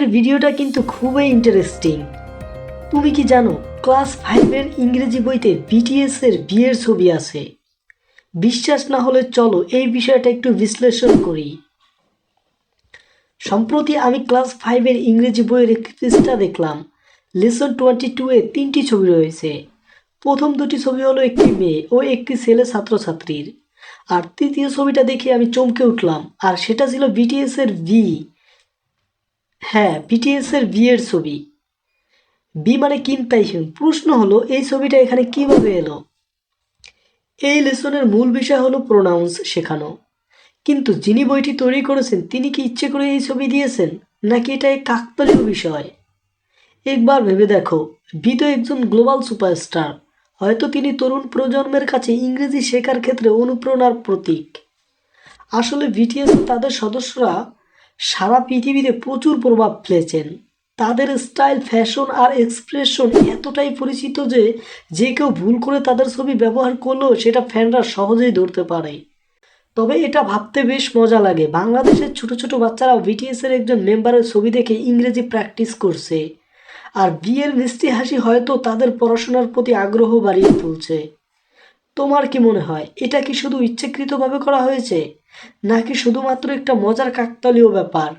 আজকের ভিডিওটা কিন্তু খুবই ইন্টারেস্টিং তুমি কি জানো ক্লাস ফাইভের ইংরেজি বইতে বিটিএস এর বিয়ের ছবি আছে। বিশ্বাস না হলে চলো এই বিষয়টা একটু বিশ্লেষণ করি। সম্প্রতি আমি ক্লাস ফাইভের ইংরেজি বইয়ের একটি পৃষ্ঠা দেখলাম। লেসন টোয়েন্টি টু এ তিনটি ছবি রয়েছে। প্রথম দুটি ছবি হলো একটি মেয়ে ও একটি ছেলে ছাত্রছাত্রীর। আর তৃতীয় ছবিটা দেখে আমি চমকে উঠলাম, আর সেটা ছিল বিটিএস এর ভি হ্যাঁ বিটিএস এর বিয়ের ছবি। বি মানে কিম তাইহুন প্রশ্ন হলো, এই ছবিটা এখানে কীভাবে এলো? এই লেসনের মূল বিষয় হলো প্রোনাউন্স শেখানো। কিন্তু যিনি বইটি তৈরি করেছেন, তিনি কি ইচ্ছে করে এই ছবি দিয়েছেন? নাকি এটা এক কাকতালীয় বিষয়? একবার ভেবে দেখো বি তো একজন গ্লোবাল সুপারস্টার। হয়তো তিনি তরুণ প্রজন্মের কাছে ইংরেজি শেখার ক্ষেত্রে অনুপ্রেরণার প্রতীক। আসলে বিটিএস তাদের সদস্যরা সারা পৃথিবীতে প্রচুর প্রভাব ফেলেছেন। তাদের স্টাইল, ফ্যাশন আর এক্সপ্রেশন এতটাই পরিচিত যে যে কেউ ভুল করে তাদের ছবি ব্যবহার করলেও সেটা ফ্যানরা সহজেই ধরতে পারে। তবে এটা ভাবতে বেশ মজা লাগে। বাংলাদেশের ছোট ছোট বাচ্চারা বিটিএস এর একজন মেম্বারের ছবি দেখে ইংরেজি প্র্যাকটিস করছে। আর বিয়ের মিষ্টি হাসি হয়তো তাদের পড়াশোনার প্রতি আগ্রহ বাড়িয়ে তুলছে। তোমার কি মনে হয়? এটা কি শুধু ইচ্ছাকৃতভাবে করা হয়েছে? নাকি শুধুমাত্র একটা মজার কাকতালীয় ব্যাপার?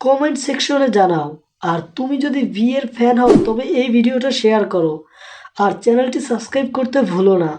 কমেন্ট সেকশনে জানাও। আর তুমি যদি বিয়ের ফ্যান হও, তবে এই ভিডিওটা শেয়ার করো। আর চ্যানেলটি সাবস্ক্রাইব করতে ভুলো না।